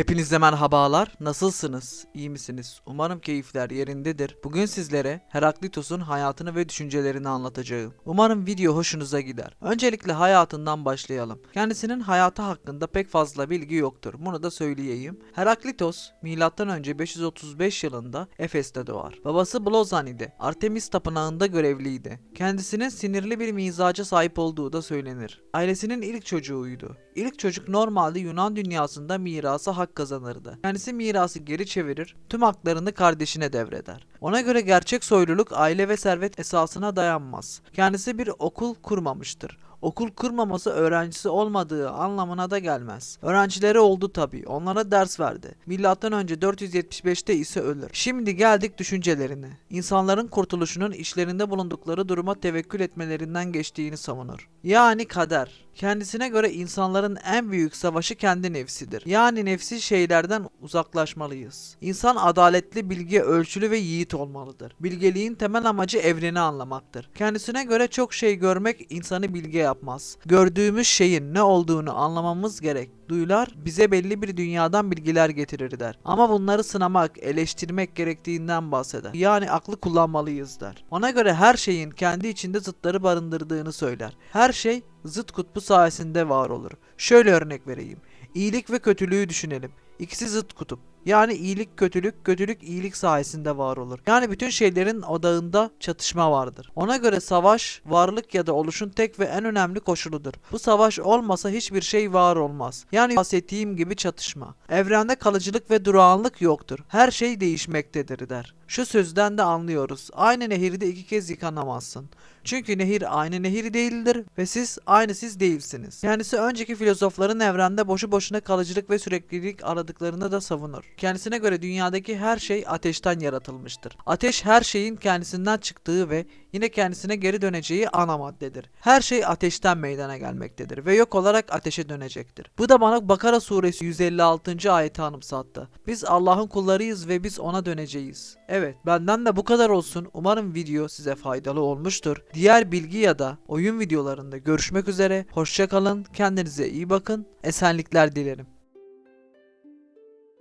Hepinize merhabalar. Nasılsınız? İyi misiniz? Umarım keyifler yerindedir. Bugün sizlere Heraklitos'un hayatını ve düşüncelerini anlatacağım. Umarım video hoşunuza gider. Öncelikle hayatından başlayalım. Kendisinin hayatı hakkında pek fazla bilgi yoktur. Bunu da söyleyeyim. Heraklitos M.Ö. 535 yılında Efes'te doğar. Babası Blozani'de Artemis tapınağında görevliydi. Kendisinin sinirli bir mizaca sahip olduğu da söylenir. Ailesinin ilk çocuğuydu. İlk çocuk normalde Yunan dünyasında mirası hak kazanırdı. Kendisi mirası geri çevirir, tüm haklarını kardeşine devreder. Ona göre gerçek soyluluk aile ve servet esasına dayanmaz. Kendisi bir okul kurmamıştır. Okul kurmaması öğrencisi olmadığı anlamına da gelmez. Öğrencileri oldu tabi. Onlara ders verdi. Milattan önce 475'te ise ölür. Şimdi geldik düşüncelerine. İnsanların kurtuluşunun işlerinde bulundukları duruma tevekkül etmelerinden geçtiğini savunur. Yani kader. Kendisine göre insanların en büyük savaşı kendi nefsidir. Yani nefsi şeylerden uzaklaşmalıyız. İnsan adaletli, bilgi ölçülü ve yiğit olmalıdır. Bilgeliğin temel amacı evreni anlamaktır. Kendisine göre çok şey görmek insanı bilge yapmaz. Gördüğümüz şeyin ne olduğunu anlamamız gerek. Duyular bize belli bir dünyadan bilgiler getirir der. Ama bunları sınamak, eleştirmek gerektiğinden bahseder. Yani aklı kullanmalıyız der. Ona göre her şeyin kendi içinde zıtları barındırdığını söyler. Her şey zıt kutbu sayesinde var olur. Şöyle örnek vereyim. İyilik ve kötülüğü düşünelim. İkisi zıt kutup. Yani iyilik kötülük, kötülük iyilik sayesinde var olur. Yani bütün şeylerin odağında çatışma vardır. Ona göre savaş, varlık ya da oluşun tek ve en önemli koşuludur. Bu savaş olmasa hiçbir şey var olmaz. Yani bahsettiğim gibi çatışma. Evrende kalıcılık ve durağanlık yoktur. Her şey değişmektedir der. Şu sözden de anlıyoruz. Aynı nehirde iki kez yıkanamazsın. Çünkü nehir aynı nehir değildir ve siz aynı siz değilsiniz. Kendisi önceki filozofların evrende boşu boşuna kalıcılık ve süreklilik aradıklarını da savunur. Kendisine göre dünyadaki her şey ateşten yaratılmıştır. Ateş her şeyin kendisinden çıktığı ve yine kendisine geri döneceği ana maddedir. Her şey ateşten meydana gelmektedir ve yok olarak ateşe dönecektir. Bu da bana Bakara suresi 156. ayeti anımsattı. Biz Allah'ın kullarıyız ve biz ona döneceğiz. Evet benden de bu kadar olsun. Umarım video size faydalı olmuştur. Diğer bilgi ya da oyun videolarında görüşmek üzere. Hoşçakalın. Kendinize iyi bakın. Esenlikler dilerim.